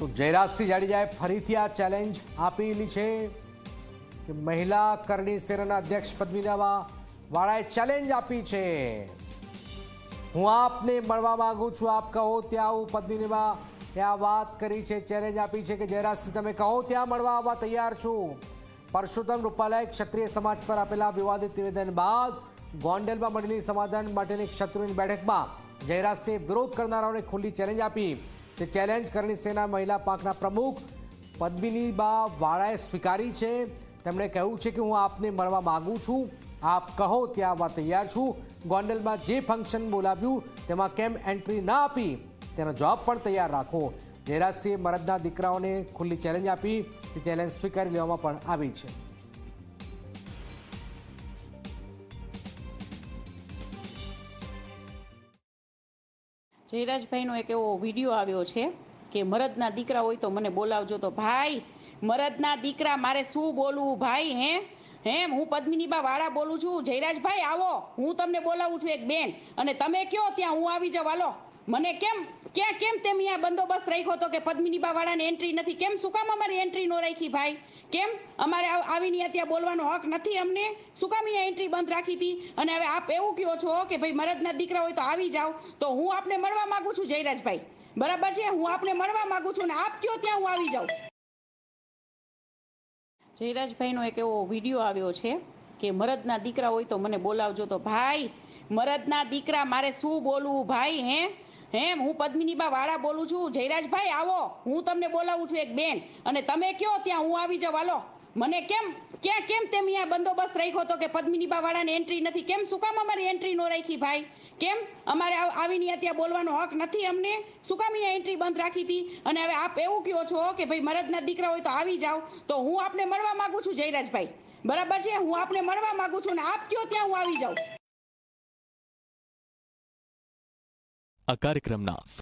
તો જયરાજસિંહ જાડેજાએ ફરીથી આ ચેલેન્જ આપેલી છે કે મહિલા કરણી સેનાના અધ્યક્ષ પદ્મિના વાળાએ ચેલેન્જ આપી છે. હું આપને મળવા માંગુ છું, આપ કહો ત્યાં હું પદ્મિનીમાં આ વાત કરી છે ચેલેન્જ આપી છે કે જયરાજસિંહ, તમે કહો ત્યાં મળવા આવવા તૈયાર છું. પરસોત્તમ રૂપાલાએ ક્ષત્રિય સમાજ પર આપેલા વિવાદિત નિવેદન બાદ ગોંડલમાં મળેલી સમાધાન માટેની ક્ષત્રિયની બેઠકમાં જયરાજસિંહે વિરોધ કરનારાઓને ખુલ્લી ચેલેન્જ આપી. તે ચેલેન્જ કરણી સેના મહિલા પાંખના પ્રમુખ પદ્મિનીબા વાળાએ સ્વીકારી છે. તેમણે કહ્યું છે કે હું આપને મળવા માગું છું. આપ કહો, ત્યાં આવવા તૈયાર છું. ગોંડલમાં જે ફંક્શન બોલાવ્યું, તેમાં કેમ એન્ટ્રી ના આપી? તેનો જવાબ પણ તૈયાર રાખો. જયરાજસિંહે મરદના દીકરાઓને ખુલ્લી ચેલેન્જ આપી. તે ચેલેન્જ સ્વીકારી લેવામાં પણ આવી છે. જયરાજભાઈનો એક એવો વીડિયો આવ્યો છે કે મરદના દીકરા હોય તો મને બોલાવજો. તો ભાઈ, મરદના દીકરા, મારે શું બોલવું ભાઈ, હે? હેમ હું પદ્મિનીબા વાળા બોલું છું. જયરાજભાઈ, આવો. હું તમને બોલાવું છું એક બેન. અને તમે કયો? ત્યાં હું આવી જાવ હાલો. મને કેમ, ક્યાં, કેમ તેમ અહીંયા બંદોબસ્ત રાખ્યો હતો કે પદ્મિનીબા વાળાને એન્ટ્રી નથી? કેમ, શું કામ અમારી એન્ટ્રી ન રાખી ભાઈ? કેમ? અમારે આવીને ત્યાં બોલવાનો હક નથી અમને. શું કામ અહીંયા એન્ટ્રી બંધ રાખી હતી? અને હવે આપ એવું કહો છો કે ભાઈ મરદના દીકરા હોય તો આવી જાઓ. તો હું આપને મળવા માંગુ છું, જયરાજભાઈ. બરાબર છે? હું આપને મળવા માંગુ છું અને આપ કયો ત્યાં હું આવી જાઉં. જયરાજભાઈનો એક એવો વીડિયો આવ્યો છે કે મરદના દીકરા હોય તો મને બોલાવજો તો ભાઈ, મરદના દીકરા મારે શું બોલવું ભાઈ, હે? હે હું પદ્મિનીબા વાળા બોલું છું. જયરાજભાઈ, આવો. હું તમને બોલાવું છું એક બેન. અને તમે કયો? ત્યાં હું આવી જાવ હાલો. મને કેમ ક્યાં કેમ તેમ અહીંયા બંદોબસ્ત રાખ્યો હતો કે પદ્મિનીબા વાળાને એન્ટ્રી નથી? કેમ શું કામ અમારી એન્ટ્રી ન રાખી ભાઈ? કેમ? અમારે આવ- આવીને ત્યાં બોલવાનો હક નથી અમને? શું કામ અહીંયા એન્ટ્રી બંધ રાખી હતી? અને હવે આપ એવું કહો છો કે ભાઈ મરદના દીકરા હોય તો આવી જાઓ. તો હું આપને મળવા માંગુ છું જયરાજભાઈ. બરાબર છે? હું આપને મળવા માંગુ છું અને આપ કયો ત્યાં હું આવી જાઉં? આ કાર્યક્રમના